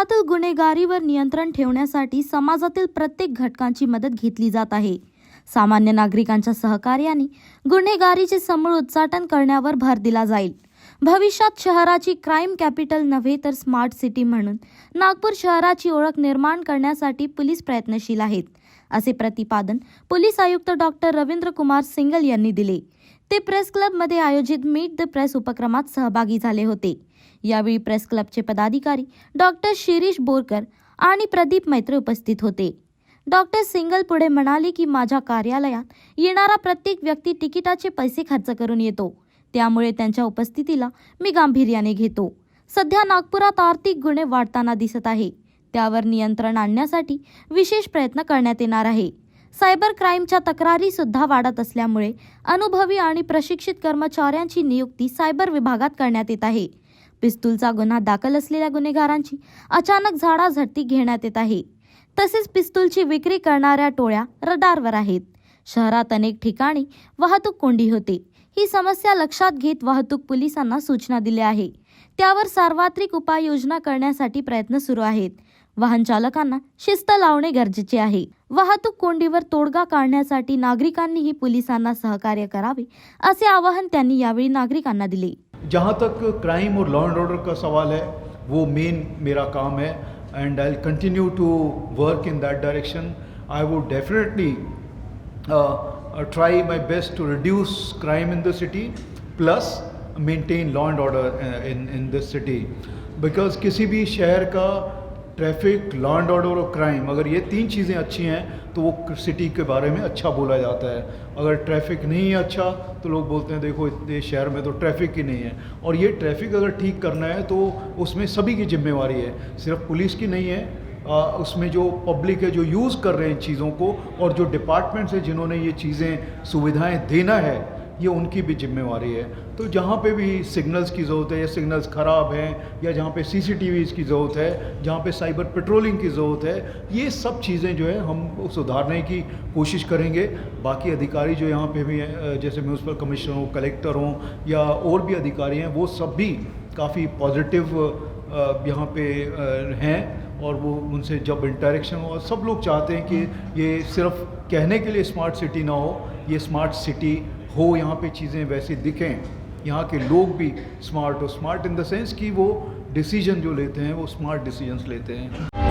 शहरातील गुन्हेगारीवर नियंत्रण ठेवण्यासाठी समाजातील प्रत्येक घटकांची मदत घेतली जात आहे. सामान्य नागरिकांच्या सहकार्याने गुन्हेगारीचे समूळ उच्चाटन करण्यावर भर दिला जाईल. भविष्यात शहराची क्राईम कॅपिटल नव्हे तर स्मार्ट सिटी म्हणून. नागपूर शहराची ओळख निर्माण करण्यासाठी पोलीस प्रयत्नशील आहेत असे प्रतिपादन पोलीस आयुक्त डॉक्टर रवींद्र कुमार सिंगल यांनी दिले. ते प्रेस क्लबमध्ये आयोजित मीट द प्रेस उपक्रमात सहभागी झाले होते. यावेळी प्रेस क्लबचे पदाधिकारी डॉक्टर शिरीष बोरकर आणि प्रदीप मैत्रे उपस्थित होते. डॉक्टर सिंगल पुढे म्हणाले की माझ्या कार्यालयात येणारा प्रत्येक व्यक्ती तिकिटाचे पैसे खर्च करून येतो. त्यामुळे त्यांच्या उपस्थितीला मी गांभीर्याने घेतो. सध्या नागपुरात आर्थिक गुन्हे वाढताना दिसत आहे. त्यावर नियंत्रण आणण्यासाठी विशेष प्रयत्न करण्यात येणार आहे. सायबर क्राईमच्या तक्रारी सुद्धा वाढत असल्यामुळे अनुभवी आणि प्रशिक्षित कर्मचाऱ्यांची नियुक्ती सायबर विभागात करण्यात येत आहे. पिस्तूलचा गुन्हा दाखल असलेल्या गुन्हेगारांची अचानक झाडाझडती घेण्यात येत आहे. तसेच पिस्तूलची विक्री करणाऱ्या टोळ्या रडारवर आहेत. शहरात अनेक ठिकाणी वाहतूक कोंडी होते. ही समस्या लक्षात घेत वाहतूक पोलिसांना सूचना दिल्या आहे त्यावर सार्वत्रिक उपाययोजना करण्यासाठी प्रयत्न सुरू आहेत. वाहन चालकांना शिस्त लावणे गरजेचे आहे. वाहतूक कोंडीवर तोडगा काढण्यासाठी नागरिकांनीही पोलिसांना सहकार्य करावे असे आवाहन त्यांनी यावेळी नागरिकांना दिले. जहाँ तक क्राइम और लॉ एंड ऑर्डर का सवाल है वो मेन मेरा काम है and I continue to work in that direction I would definitely try my best to reduce crime in the city plus maintain law and order in in this city because किसी भी शहर का traffic law and order और crime अगर ये तीन चीज़ें अच्छी हैं तो वो सिटी के बारे में अच्छा बोला जाता है। अगर ट्रैफ़िक नहीं है अच्छा तो लोग बोलते हैं, देखो इतने शहर में तो ट्रैफ़िक ही नहीं है। और ये ट्रैफ़िक अगर ठीक करना है तो उसमें सभी की जिम्मेवारी है। सिर्फ़ पुलिस की नहीं है उसमें जो पब्लिक है, जो यूज़ कर रहे हैं चीज़ों को और जो डिपार्टमेंट्स है जिन्होंने ये चीज़ें, सुविधाएँ देना है, ये उनकी भी जिम्मेवारी है। तो जहाँ पे भी सिग्नल्स की ज़रूरत है, या सिग्नल्स ख़राब हैं, या जहाँ पे सीसीटीवीज़ की ज़रूरत है, जहाँ पे साइबर पेट्रोलिंग की ज़रूरत है, ये सब चीज़ें जो है हम सुधारने की कोशिश करेंगे। बाकी अधिकारी जो यहाँ पे भी हैं जैसे म्यूनसिपल कमिश्नर हो कलेक्टर हों, या और भी अधिकारी हैं, वो सब भी काफ़ी पॉजिटिव यहाँ पे हैं। और वो उनसे जब इंटरेक्शन हो और सब लोग चाहते हैं कि ये सिर्फ़ कहने के लिए स्मार्ट सिटी ना हो, ये स्मार्ट सिटी हो, यहाँ पे चीज़ें वैसी दिखें। यहाँ के लोग भी स्मार्ट हो स्मार्ट इन द सेंस कि वो डिसीज़न जो लेते हैं, वो स्मार्ट डिसीजंस लेते हैं।